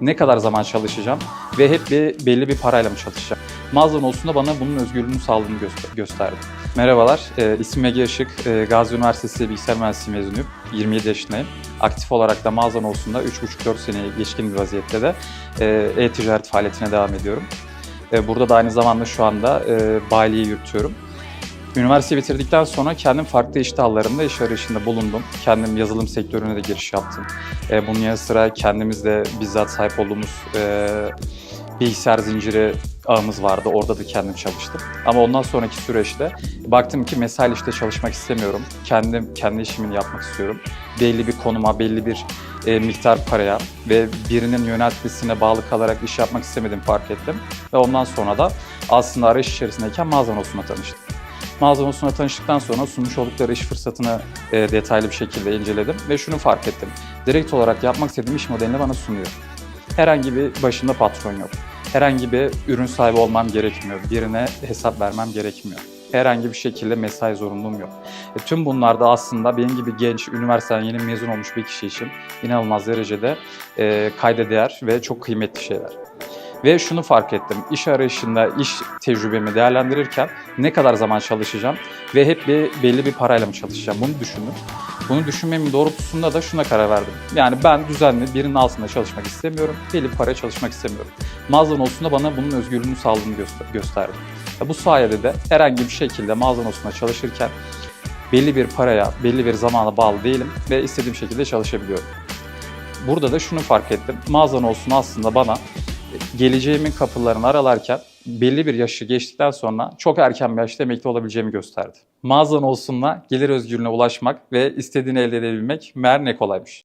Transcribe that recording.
Ne kadar zaman çalışacağım ve hep bir belli bir parayla mı çalışacağım? Mağazan olsun da bana bunun özgürlüğünü sağladığını göster- gösterdi. Merhabalar, e, ismim Ege Işık. E, Gazi Üniversitesi Bilgisayar Mühendisliği mezunuyum. 27 yaşındayım. Aktif olarak da mağazan olsun da 3,5-4 seneye geçkin bir vaziyette de e, e-ticaret faaliyetine devam ediyorum. E, burada da aynı zamanda şu anda e, bayiliği yürütüyorum. Üniversite bitirdikten sonra kendim farklı iş dallarında iş arayışında bulundum. Kendim yazılım sektörüne de giriş yaptım. E, bunun yanı sıra kendimiz de bizzat sahip olduğumuz e, bilgisayar zinciri ağımız vardı. Orada da kendim çalıştım. Ama ondan sonraki süreçte baktım ki mesai işte çalışmak istemiyorum. Kendim kendi işimi yapmak istiyorum. Belli bir konuma, belli bir e, miktar paraya ve birinin yöneltmesine bağlı kalarak iş yapmak istemedim fark ettim. Ve ondan sonra da aslında arayış içerisindeyken mağazan olsuna tanıştım. Mağazan olsuna tanıştıktan sonra sunmuş oldukları iş fırsatını e, detaylı bir şekilde inceledim ve şunu fark ettim. Direkt olarak yapmak istediğim iş modelini bana sunuyor. Herhangi bir başında patron yok. Herhangi bir ürün sahibi olmam gerekmiyor. Birine hesap vermem gerekmiyor. Herhangi bir şekilde mesai zorunluluğum yok. E, tüm bunlar da aslında benim gibi genç, üniversiteden yeni mezun olmuş bir kişi için inanılmaz derecede e, kayda değer ve çok kıymetli şeyler. Ve şunu fark ettim. İş arayışında iş tecrübemi değerlendirirken ne kadar zaman çalışacağım ve hep bir belli bir parayla mı çalışacağım bunu düşündüm. Bunu düşünmemin doğrultusunda da şuna karar verdim. Yani ben düzenli birinin altında çalışmak istemiyorum. Belli bir paraya çalışmak istemiyorum. Mağazan olsun da bana bunun özgürlüğünü sağladığını göster- gösterdi. Bu sayede de herhangi bir şekilde mağazan olsunda çalışırken belli bir paraya, belli bir zamana bağlı değilim ve istediğim şekilde çalışabiliyorum. Burada da şunu fark ettim. Mağazan olsun aslında bana geleceğimin kapılarını aralarken belli bir yaşı geçtikten sonra çok erken bir yaşta emekli olabileceğimi gösterdi. Mağazan olsunla gelir özgürlüğüne ulaşmak ve istediğini elde edebilmek meğer ne kolaymış.